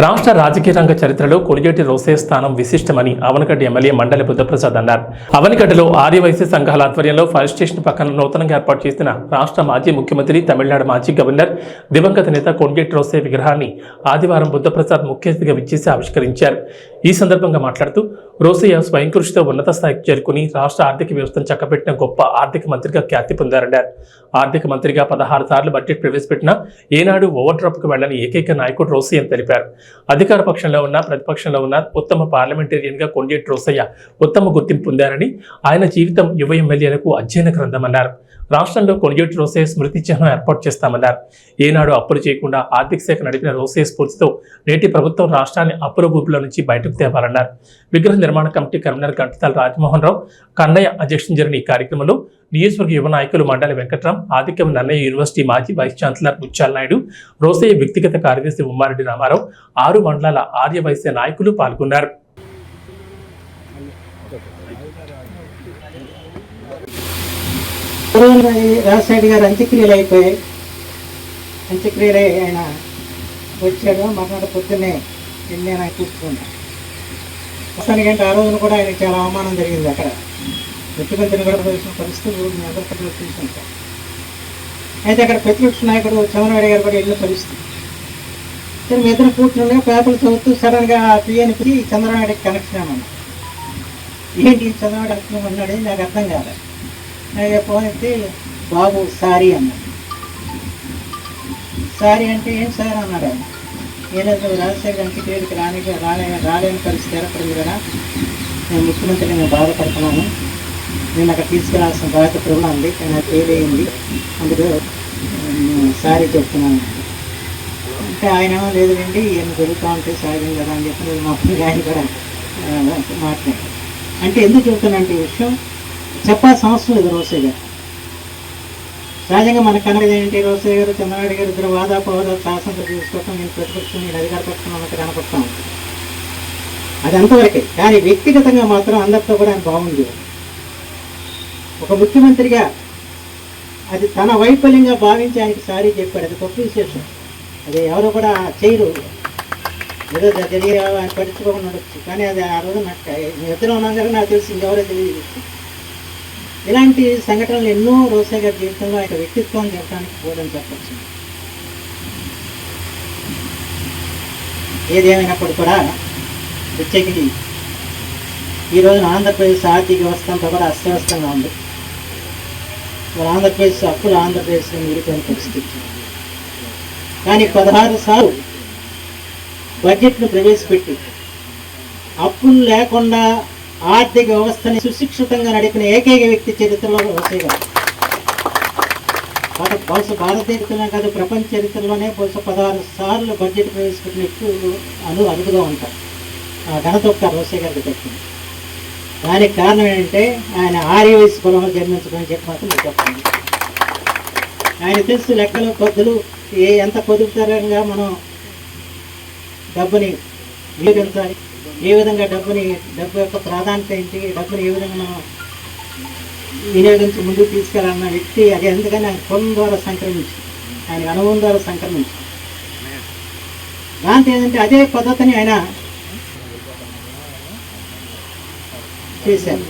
రాష్ట్ర రాజకీయ రంగ చరిత్రలో కొలిగేటి రోసే స్థానం విశిష్టమని అవనగడ్డ ఎమ్మెల్యే మండలి బుద్ధప్రసాద్ అన్నారు. అవనగడ్డలో ఆర్యవైశ్య సంఘాల ఆధ్వర్యంలో ఫైర్ స్టేషన్ పక్కన నూతనంగా ఏర్పాటు చేసిన రాష్ట్ర మాజీ ముఖ్యమంత్రి తమిళనాడు మాజీ గవర్నర్ దివంగత నేత కొలిగేటి రోసే విగ్రహాన్ని ఆదివారం బుద్ధప్రసాద్ ముఖ్య అతిథిగా విచ్చేసి ఆవిష్కరించారు. ఈ సందర్భంగా మాట్లాడుతూ రోసయ్య స్వయం కృషితో ఉన్నత స్థాయికి చేరుకుని రాష్ట్ర ఆర్థిక వ్యవస్థను చక్కబెట్టిన గొప్ప ఆర్థిక మంత్రిగా ఖ్యాతి పొందారన్నారు. ఆర్థిక మంత్రిగా పదహారు సార్లు బడ్జెట్ ప్రవేశపెట్టిన ఏనాడు ఓవర్ డ్రాప్కు వెళ్ళని ఏకైక నాయకుడు రోసయ్య అని తెలిపారు. అధికార పక్షంలో ఉన్న ప్రతిపక్షంలో ఉన్న ఉత్తమ పార్లమెంటేరియన్గా కొండేటి రోసయ్య ఉత్తమ గుర్తింపు పొందారని ఆయన జీవితం యువ ఎమ్మెల్యేలకు అధ్యయన గ్రంథమన్నారు. రాష్ట్రంలో కొనిగేటి రోసే స్మృతి చిహ్నం ఏర్పాటు చేస్తామన్నారు. ఏనాడు అప్పులు చేయకుండా ఆర్థిక శాఖ నడిపిన రోసే స్ఫూర్తితో నేటి ప్రభుత్వం రాష్ట్రాన్ని అప్పుల ఊపిలో నుంచి బయటకు తేవాలన్నారు. విగ్రహ నిర్మాణ కమిటీ కన్వీనర్ గంటతాల రాజమోహన్ రావు కన్నయ్య అధ్యక్షం జరిగిన ఈ కార్యక్రమంలో నియోజకవర్గ యువ నాయకులు మండలి వెంకట్రామ్ ఆదిక్యం నన్నయ్య యూనివర్సిటీ మాజీ వైస్ ఛాన్సలర్ ముత్యాల నాయుడు వ్యక్తిగత కార్యదర్శి ఉమ్మారెడ్డి రామారావు ఆరు మండలాల ఆర్య వైశ్య నాయకులు పాల్గొన్నారు. పూర్వం రాజశేఖర్ గారు అంత్యక్రియలు అయిపోయాయి అంత్యక్రియలు ఆయన వచ్చాడు. మర్నాడు పొద్దున్నే వెళ్ళి ఆయన కూర్చుకున్నా మొత్తానికంటే ఆ రోజున కూడా ఆయనకి చాలా అవమానం జరిగింది అక్కడ. ముఖ్యమంత్రిని కూడా చూసిన పరిస్థితులు అందరికీ చూసుకుంటాం అయితే అక్కడ ప్రతిపక్ష నాయకుడు చంద్రబాబు గారు కూడా వెళ్ళిన పరిస్థితి. సరే మీ ఇద్దరు కూర్చుని పేపర్లు చదువుతూ సడన్గా పిఎన్కి చంద్రబాబుకి కనెక్షన్ అన్నాను ఏంటి చంద్రబాబు కనెక్షన్ అన్నాడు నాకు అర్థం కాలేదు. నాకు ఫోన్ ఎత్తి బాబు సారీ అన్నాడు. సారీ అంటే ఏం సార్ అన్నాడు ఆయన? ఏదైతే రాజశేఖర్ అంత్యక్రియలకు రాని రాలే రాలేని పరిస్థితి ఏర్పడింది కదా నేను ముఖ్యమంత్రి నేను బాధపడుతున్నాను. నేను అక్కడ తీసుకురావాల్సిన బాధ్యత ప్రభుత్వం ఉంది కానీ అది ఏదైంది అయింది అందుకు సారీ చెప్తున్నాను. అంటే ఆయన ఏమో లేదులేండి ఏం జరుగుతూ ఉంటే సాయం కదా అని చెప్పి మా ఫ్రెండ్ ఆయన కూడా మాట్లాడారు అంటే ఎందుకు చెబుతానంటే ఈ విషయం చెప్పాల్సిన అవసరం లేదు రోసయ్య గారు. సహజంగా మనకు కన్నడ ఏంటి రోసయ్య గారు? చంద్రనాయుడు గారు ఇద్దరు వాదాపోదా శాసనసభ తీసుకోవటం నేను ప్రతిపక్షం నేను అధికార పక్షం అన్నట్టు కనపడతాం అది అంతవరకే. కానీ వ్యక్తిగతంగా మాత్రం అందరితో కూడా ఆయన బాగుంది. ఒక ముఖ్యమంత్రిగా అది తన వైఫల్యంగా భావించి ఆయనకి సారీ చెప్పాడు. అది గొప్ప విశేషం. అది ఎవరు కూడా చేయరు. ఏదో జరిగి ఆయన పట్టించుకోకుండా ఉండొచ్చు. కానీ అది ఆ రోజు నాకు ఇద్దరు ఉన్నాం కదా నాకు తెలిసి ఇంకెవరో తెలియదు. ఇలాంటి సంఘటనలు ఎన్నో రోసే గారి జీవితంలో ఆయన వ్యక్తిత్వం చెప్పడానికి పోదని చెప్పచ్చు ఏదేమైనప్పుడు కూడా ప్రత్యేకించి ఈ రోజున ఆంధ్రప్రదేశ్ ఆర్థిక వ్యవస్థ అంతా కూడా అస్తవ్యస్తంగా ఉంది. మరి ఆంధ్రప్రదేశ్ అప్పులు ఆంధ్రప్రదేశ్లో మిగిలిపోయిన పరిస్థితి కానీ పదహారు సార్లు బడ్జెట్ను ప్రవేశపెట్టి అప్పులు లేకుండా ఆర్థిక వ్యవస్థని సుశిక్షితంగా నడిపిన ఏకైక వ్యక్తి చరిత్రలో వసయ్య గారు భారత బహుశా భారతదేశంలో కాదు ప్రపంచ చరిత్రలోనే బహుశా పదహారు సార్లు బడ్జెట్ ప్రవేశపెట్టిన వ్యక్తులు అను అరుదుగా ఉంటారు. ఆ ఘనత ఒక్క రోసయ్య గారికి దక్కింది. దానికి కారణం ఏంటంటే ఆయన ఆర్య వయసు కులంలో జన్మించడం చెప్పి మాత్రం మీకు చెప్పండి ఆయన తెలుసు లెక్కలు కొద్దులు ఏ ఎంత పొదుపుతరంగా మనం డబ్బుని వినియోగించాలి. ఏ విధంగా డబ్బుని డబ్బు యొక్క ప్రాధాన్యత ఏంటి డబ్బుని ఏ విధంగా మనం వినియోగించి ముందుకు తీసుకెళ్ళాలన్న వ్యక్తి అది ఎందుకని ఆయన పొలం ద్వారా సంక్రమించి ఆయన అనుభవం ద్వారా సంక్రమించి. దాంతో ఏంటంటే అదే పద్ధతిని ఆయన చేశారు.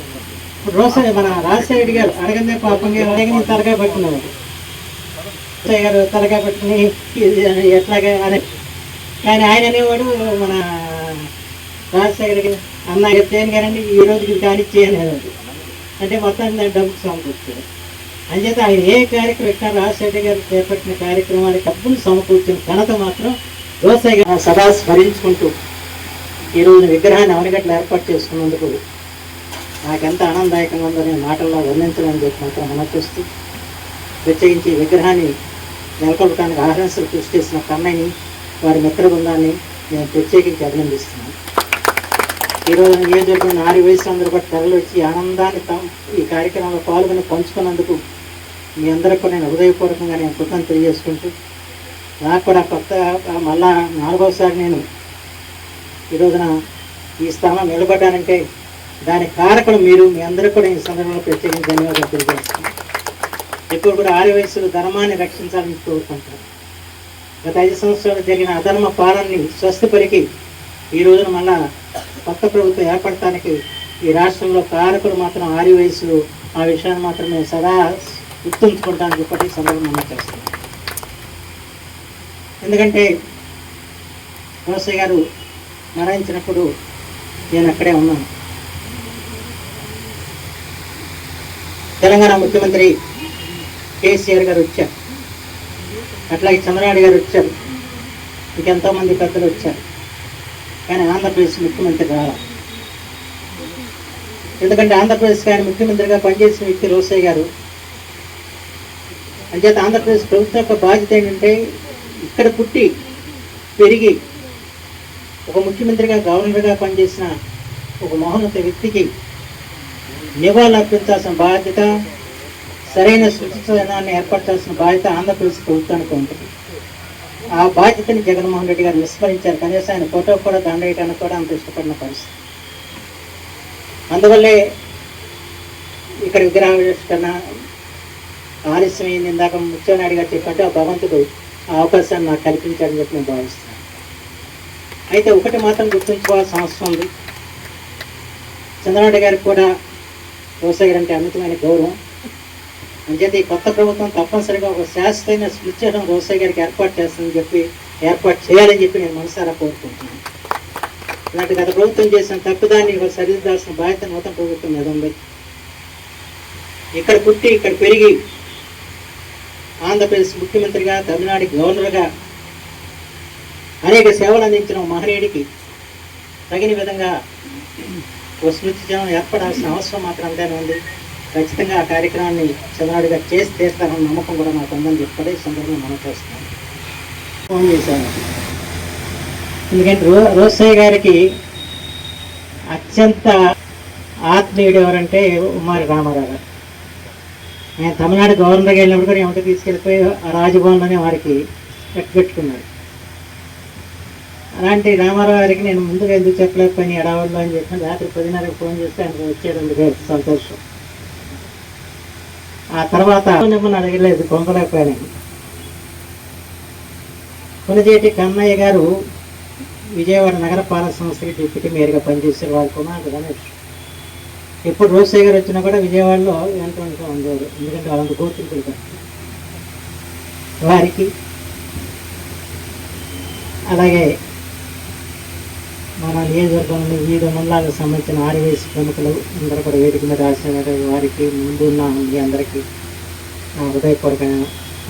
ఇప్పుడు రోస మన రాజశేఖర్ గారు అడగందే పాపం అడగని తలకాయ పట్టుకున్నారు. రాజశేఖర్ గారు తలకాయ పట్టుకుని ఇది ఎట్లాగా అని కానీ ఆయన అనేవాడు మన రాజశేఖర్ అన్న చెప్తాను కానీ ఈ రోజుకి కానీ చేయలేదు అంటే మొత్తం డబ్బుకు సమకూర్చాడు. అంచేత ఆయన ఏ కార్యక్రమం ఎక్కడ రాజశేఖర్ గారు చేపట్టిన కార్యక్రమానికి డబ్బులు సమకూర్చిన ఘనత మాత్రం రోసయ్య సదా స్మరించుకుంటూ ఈ రోజు విగ్రహాన్ని అవనగట్లు ఏర్పాటు చేసుకున్నందుకు నాకెంత ఆనందదాయకంగా ఉందనే మాటల్లో వర్ణించడం చెప్పి మాత్రం మనకొస్తూ ప్రత్యేకించి విగ్రహాన్ని నెలకొల్పడానికి ఆహ్వానిస్తులు కృషి చేసిన కన్నయ్యని వారి మిత్ర బృందాన్ని నేను ప్రత్యేకించి అభినందిస్తున్నాను. ఈరోజు నియోజకవర్గం నారి వయసు అందరూ కూడా తరలివచ్చి ఆనందాన్ని తాము ఈ కార్యక్రమంలో పాల్గొని పంచుకున్నందుకు మీ అందరికి కూడా నేను హృదయపూర్వకంగా నేను కృతజ్ఞత తెలియజేసుకుంటూ నాకు కూడా కొత్త మళ్ళా నాలుగోసారి నేను ఈ రోజున ఈ స్థానం నిలబడ్డానంటే దాని కారకులు మీరు మీ అందరికీ కూడా ఈ సందర్భంలో ప్రత్యేకంగా ధన్యవాదాలు తెలియజేస్తున్నాను. ఎప్పుడు కూడా ఆరు వయసులు ధర్మాన్ని రక్షించాలని కోరుకుంటారు గత ఐదు సంవత్సరాలు జరిగిన అధర్మ పాలనని స్వస్థపరికి ఈ రోజున మళ్ళా కొత్త ప్రభుత్వం ఏర్పడటానికి ఈ రాష్ట్రంలో కారకులు మాత్రం ఆరి వయసులు ఆ విషయాన్ని మాత్రం మేము సదా గుర్తుంచుకుంటామని చెప్పి సందర్భం మనం చేస్తాం ఎందుకంటే రోసయ్య గారు మరణించినప్పుడు నేను అక్కడే ఉన్నాను. తెలంగాణ ముఖ్యమంత్రి కేసీఆర్ గారు వచ్చారు. అట్లాగే చంద్రనాయుడు గారు వచ్చారు. ఇంకెంతోమంది పెద్దలు వచ్చారు. కానీ ఆంధ్రప్రదేశ్ ముఖ్యమంత్రి రాలా ఎందుకంటే ఆంధ్రప్రదేశ్ ఆయన ముఖ్యమంత్రిగా పనిచేసిన వ్యక్తి రోసయ్య గారు. అంచేత ఆంధ్రప్రదేశ్ ప్రభుత్వం యొక్క బాధ్యత ఏంటంటే ఇక్కడ పుట్టి పెరిగి ఒక ముఖ్యమంత్రిగా గవర్నర్గా పనిచేసిన ఒక మహోన్నత వ్యక్తికి నివాళులర్పించాల్సిన బాధ్యత సరైన శుచిత్వాన్ని ఏర్పరచాల్సిన బాధ్యత ఆంధ్రప్రదేశ్ ప్రభుత్వానికి ఉంటుంది. ఆ బాధ్యతని జగన్మోహన్ రెడ్డి గారు విస్మరించారు. కనీసం ఆయన ఫోటో కూడా దండేయడానికి కూడా అంత ఇష్టపడిన పరిస్థితి. అందువల్లే ఇక్కడ విగ్రహావిష్కరణ ఆలస్యం ఇందాక ముత్యనాయుడు గారు చెప్పినట్టు ఆ భగవంతుడు ఆ అవకాశాన్ని నాకు కల్పించాడని చెప్పి నేను భావిస్తున్నాను. అయితే ఒకటి మాత్రం గుర్తుంచుకోవాల్సిన అవసరం ఉంది. చంద్రబాబు గారికి కూడా వ్యవసాయ అంటే అమితమైన గౌరవం. అంచేత ఈ కొత్త ప్రభుత్వం తప్పనిసరిగా ఒక శాశ్వతమైన స్మృత్యడం రోసయ్య గారికి ఏర్పాటు చేస్తుందని చెప్పి ఏర్పాటు చేయాలని చెప్పి నేను మనసారా కోరుకుంటున్నాను. ఇలాంటి గత ప్రభుత్వం చేసిన తప్పుదాన్ని ఇవాళ సరిదిద్దాల్సిన బాధ్యత నూతన ప్రభుత్వం మీద ఉంది. ఇక్కడ పుట్టి ఇక్కడ పెరిగి ఆంధ్రప్రదేశ్ ముఖ్యమంత్రిగా తమిళనాడు గవర్నర్గా అనేక సేవలు అందించిన మహనీయుడికి తగిన విధంగా ఒక స్మృతి జనం ఏర్పడాల్సిన అవసరం మాత్రం అంతేనే ఉంది? ఖచ్చితంగా ఆ కార్యక్రమాన్ని చంద్రనాయుడు గారు చేసి తీస్తారన్న నమ్మకం కూడా నాకు ఉందని చెప్పి సందర్భంగా మనం చేస్తున్నాం. ఫోన్ చేశాను. ఎందుకంటే రో రోసయ్య గారికి అత్యంత ఆత్మీయుడు ఎవరంటే ఉమారి రామారావు గారు. ఆయన తమిళనాడు గవర్నర్గా వెళ్ళినప్పుడు కూడా ఏమంటే తీసుకెళ్ళిపోయి ఆ రాజభవన్లోనే వారికి పెట్టుకున్నాడు అలాంటి రామారావు గారికి నేను ముందుగా ఎందుకు చెప్పలేకపోయినా ఎడవల్లో అని చెప్పిన రాత్రి పదిన్నరకు ఫోన్ చేస్తే ఆయనకు వచ్చేటందుకు సంతోషం. ఆ తర్వాత నిమ్మని అడగలేదు పొందలేకపోయాను కొనజేటి కన్నయ్య గారు విజయవాడ నగరపాలక సంస్థకి డిప్యూటీ మేయర్గా పనిచేశారు వారి కుమార్ గణేష్ ఎప్పుడు రోసయ్య గారు వచ్చినా కూడా విజయవాడలో వెంట వెంట ఉండేవారు. ఎందుకంటే వాళ్ళంత కోర్టులు వారికి అలాగే మన నియోజకవర్గంలో వివిధ మండలాలకు సంబంధించిన ఆర్యవేసి ప్రముఖులు అందరూ కూడా వేదిక మీద ఆశీర్వాద వారికి ముందు ఉన్న మీ అందరికీ నా హృదయపూర్వక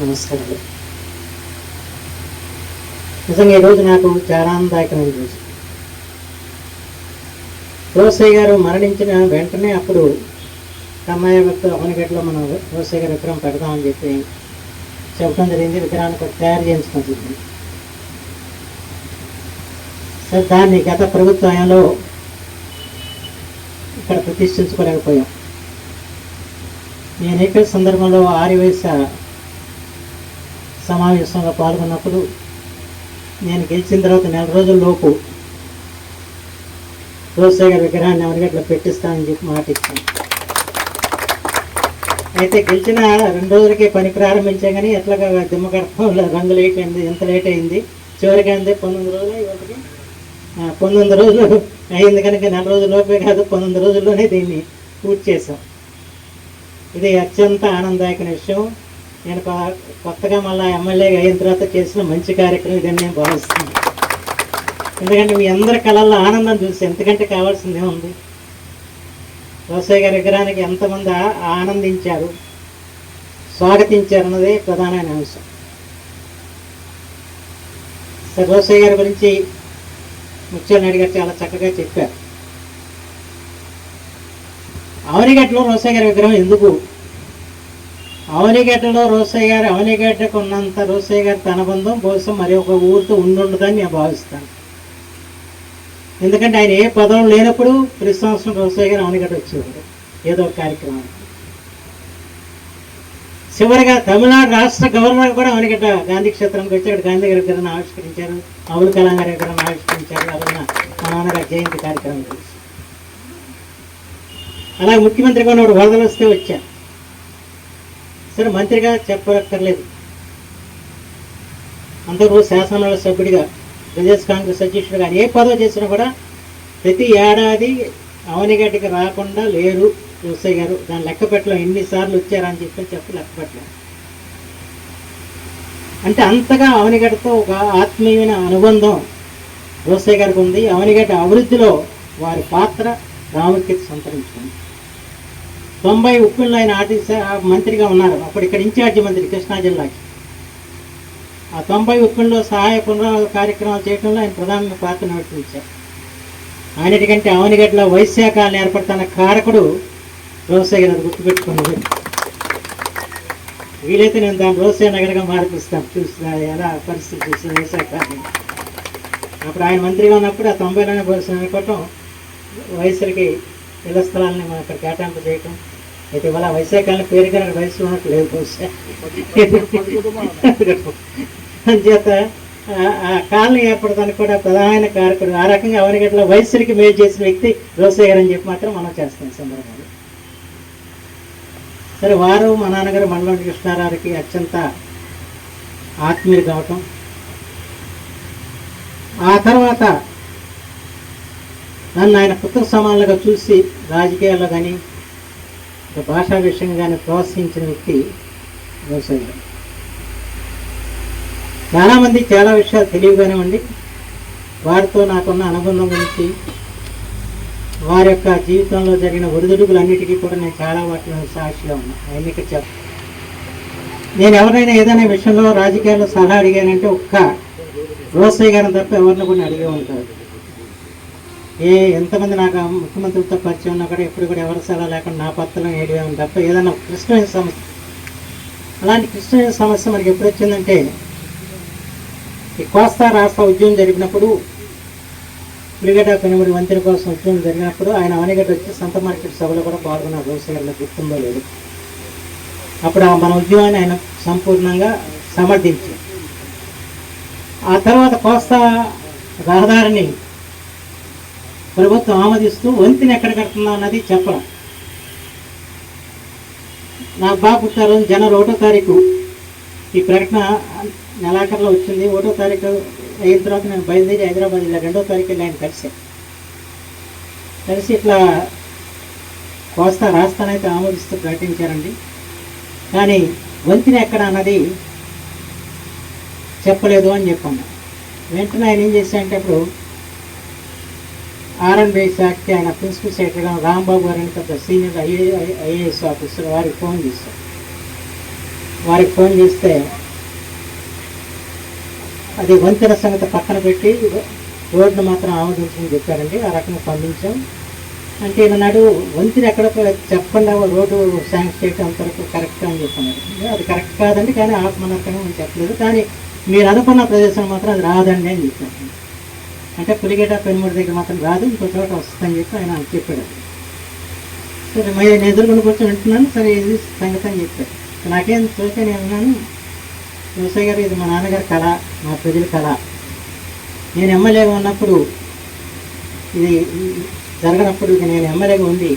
నమస్కారాలు. నిజంగా ఈరోజు నాకు చాలా ఆనందదాయకమైన రోజు. రోసయ్య గారు మరణించిన వెంటనే అప్పుడు కమ్మాయ భక్తు అవనగట్లో మనం రోసయ్య గారి విగ్రహం పెడదామని చెప్పి చెప్పడం జరిగింది. విగ్రహాన్ని కూడా తయారు చేయించడం జరిగింది దాన్ని గత ప్రభుత్వంలో ఇక్కడ ప్రతిష్ఠించుకోలేకపోయాం. నేను ఎక్కడ సందర్భంలో ఆర్యవైశ్య సమావేశంలో పాల్గొన్నప్పుడు నేను గెలిచిన తర్వాత నెల రోజుల్లోపు లోపు విగ్రహాన్ని గారి విగ్రహాన్ని అవనిగట్లో పెట్టిస్తానని చెప్పి మాట ఇచ్చాను. అయితే గెలిచిన రెండు రోజులకే పని ప్రారంభించాం కానీ ఎట్లాగా దిమ్మ రంగు లేట్ అయింది ఎంత లేట్ అయింది చివరికి అంతే పంతొమ్మిది రోజులు ఇవాటికి పంతొమ్మిది రోజులు అయింది కనుక నెల రోజుల లోపే కాదు పంతొమ్మిది రోజుల్లోనే దీన్ని పూర్తి చేసాం ఇది అత్యంత ఆనందదాయకమైన విషయం. నేను కొత్తగా మళ్ళీ ఎమ్మెల్యేగా అయిన తర్వాత చేసిన మంచి కార్యక్రమం ఇదని నేను భావిస్తున్నాను. ఎందుకంటే మీ అందరి కళల్లో ఆనందం చూసి ఎంతకంటే కావాల్సిందే ఉంది రోసయ్య గారి విగ్రహానికి ఎంతమంది ఆనందించారు స్వాగతించారు అన్నదే ప్రధానమైన అంశం. సార్ రోసయ్య గారి గురించి ముత్యాలు గారు చాలా చక్కగా చెప్పారు. అవనిగట్లో రోసయ్య గారి విగ్రహం ఎందుకు? అవనిగడ్డలో రోసయ్య గారు అవనిగడ్డకు ఉన్నంత రోసయ్య గారి తన బంధం కోసం మరి ఒక ఊరితో ఉండుండదని నేను భావిస్తాను. ఎందుకంటే ఆయన ఏ పదవులు లేనప్పుడు ప్రతి సంవత్సరం రోసయ్య గారు అవనిగడ్డ వచ్చేవారు. ఏదో ఒక కార్యక్రమం చివరిగా తమిళనాడు రాష్ట్ర గవర్నర్ కూడా అవనిగడ్డ గాంధీ క్షేత్రంకి వచ్చి అక్కడ గాంధీ గారి విగ్రహాన్ని ఆవిష్కరించారు? అవుల్ కలాం గారి విగ్రహాన్ని ఆవిష్కరించారు? ఆ రోజున మా నాన్నగారి జయంతి కార్యక్రమం చేసి అలాగే ముఖ్యమంత్రిగా ఉన్నప్పుడు వరదలు వస్తే వచ్చారు. సరే మంత్రిగా చెప్పక్కర్లేదు. అందరూ శాసనసభ సభ్యుడిగా ప్రదేశ్ కాంగ్రెస్ అధ్యక్షుడు కానీ ఏ పదవి చేసినా కూడా ప్రతి ఏడాది అవనిగడ్డికి రాకుండా లేరు. రోసయ్య గారు. దాని లెక్కపెట్టలో ఎన్నిసార్లు వచ్చారని చెప్పి చెప్పి లెక్క అంటే అంతగా అవనిగడ్డతో ఒక ఆత్మీయమైన అనుబంధం రోసయ్య గారికి ఉంది. అవనిగడ్డ అభివృద్ధిలో వారి పాత్ర రామకీర్తి సంతరించుకుంది. తొంభై ఉప్పుల్లో ఆయన ఆర్టీసీ మంత్రిగా ఉన్నారు. అప్పుడు ఇక్కడ ఇన్ఛార్జి మంత్రి కృష్ణా జిల్లాకి. ఆ తొంభై ఉప్పుల్లో సహాయ పునరావాస కార్యక్రమాలు చేయడంలో ఆయన ప్రధాన పాత్ర నిర్వర్తించారు ఆయనటికంటే అవనిగడ్డలో వైశాఖాలను ఏర్పడుతున్న కారకుడు రోసయ్య గుర్తుపెట్టుకున్నది వీలైతే నేను దాన్ని రోసయ్య నగరగా మార్పిస్తాను. చూసిన ఎలా పరిస్థితి చూసిన వేసాకాన్ని అప్పుడు ఆయన మంత్రిగా ఉన్నప్పుడు ఆ తొంభైలోనే పరిస్థితి అనుకోవటం వయసులకి ఇళ్ళ స్థలాలని మనం అక్కడ కేటాయింపు చేయటం. అయితే ఇవాళ వైశాఖాలను పేరుగా నాకు వయసు ఉన్నట్టు లేదు బహుశా అంచేత ఆ- కాలనీ ఏర్పడటానికి కూడా ప్రధాన కారకుడు ఆ రకంగా అవనిగట్లో వయసులకి మేలు చేసిన వ్యక్తి రోసయ్య గారు అని చెప్పి మాత్రం మనం చేస్తాం సందర్భాలు సందర్భంలో. సరే వారు మా నాన్నగారు మండలం కృష్ణారావుకి అత్యంత ఆత్మీయులు కావటం. ఆ తర్వాత నన్ను ఆయన పుత్ర సమానంగా చూసి రాజకీయాల్లో కానీ ఒక భాషా విషయం కానీ ప్రోత్సహించిన వ్యక్తి రోసయ్య చాలామంది చాలా విషయాలు తెలియగానే ఉండి వారితో నాకున్న అనుబంధం గురించి వారి యొక్క జీవితంలో జరిగిన ఒడిదుడుకులన్నిటికీ కూడా నేను చాలా వాటిలో సాక్షిగా ఉన్నా. అవన్నీ ఇక్కడ చెప్? నేను ఎవరైనా ఏదైనా విషయంలో రాజకీయాల్లో సలహా అడిగానంటే ఒక్క రోసయ్య గారిని తప్ప ఎవరిని కూడా అడిగే ఉంటారు. ఏ ఎంతమంది నాకు ముఖ్యమంత్రులతో ముఖ్యమంత్రితో పరిచయం ఉన్నా కూడా ఎప్పుడు కూడా ఎవరి సలహా లేకుండా నా పత్రం ఏడివేమని తప్ప ఏదైనా క్లిష్టమైన సమస్య. అలాంటి క్లిష్టమైన సమస్య మనకి ఎప్పుడు వచ్చిందంటే ఈ కోస్తా రాష్ట్ర ఉద్యమం జరిపినప్పుడు క్రికెట్ పెనుగుడి వంతెన కోసం ఉద్యమం జరిగినప్పుడు ఆయన అవనిగడ్డ వచ్చి సంత మార్కెట్ సభలో కూడా పాల్గొన్నారు రోసగారిలో గుర్తుందో లేదు. అప్పుడు ఆ మన ఉద్యమాన్ని ఆయన సంపూర్ణంగా సమర్థించారు. ఆ తర్వాత కోస్తా రహదారిని ప్రభుత్వం ఆమోదిస్తూ వంతెన ఎక్కడ కడుతుందా అన్నది చెప్పడం నాకు బాగా పుట్టారు జనవరి ఒకటో తారీఖు ఈ ప్రకటన నెలాఖరులో వచ్చింది. ఒకటో తారీఖు అయిన తర్వాత నేను బయలుదేరి హైదరాబాద్ ఇలా రెండో తారీఖు వెళ్ళి ఆయన కలిసాను కలిసి ఇట్లా కోస్తా రాస్తానైతే ఆమోదిస్తూ ప్రకటించారండి. కానీ వంతెన ఎక్కడ అన్నది చెప్పలేదు అని చెప్పాను. వెంటనే ఆయన ఏం చేశాడంటే అప్పుడు ఆర్ఎన్బి శాఖకి ఆయన ప్రిన్సిపల్ సెక్రటరీగా రాంబాబు గారు అని పెద్ద సీనియర్ ఐఏ ఐఏఎస్ ఆఫీసర్ వారికి ఫోన్ చేశారు. వారికి ఫోన్ చేస్తే అది వంతెన సంగతి పక్కన పెట్టి రోడ్డు మాత్రం ఆమోదించమని చెప్పారండి. ఆ రకంగా పంపించాం. అంటే ఈనాడు వంతెన ఎక్కడ చెప్పకుండా రోడ్డు శాంక్షన్ చేయడం అంతవరకు కరెక్ట్ అని చెప్పన్నారు. అది కరెక్ట్ కాదండి కానీ ఆత్మనర్కంగా మనం చెప్పలేదు. కానీ మీరు అనుకున్న ప్రదేశం మాత్రం అది రాదండి అని చెప్పారు. అంటే పులిగేట పెనుమూడి దగ్గర మాత్రం రాదు ఇంకో చోట వస్తుందని చెప్పి ఆయన చెప్పాడు సరే మరి నేను ఎదుర్కొని కూర్చొని వింటున్నాను. సరే ఇది సంగతి అని చెప్పాడు నాకేం చూసే నేను విన్నాను వ్యవసాయ గారు ఇది మా నాన్నగారి కళ. మా ప్రజల కళ. నేను ఎమ్మెల్యేగా ఉన్నప్పుడు ఇది జరగనప్పుడు నేను ఎమ్మెల్యేగా ఉంది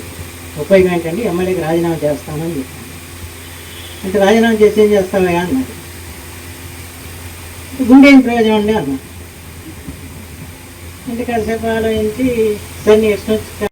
ఉపయోగం ఏంటండి ఎమ్మెల్యేకి రాజీనామా చేస్తానని చెప్పాను. అంటే రాజీనామా చేసి ఏం చేస్తావయ్యా అన్నాడు గుండె ఏం ప్రయోజనం అండి అన్నాడు అంటే సేపు ఆలోచించి సరే నీ ఇష్టం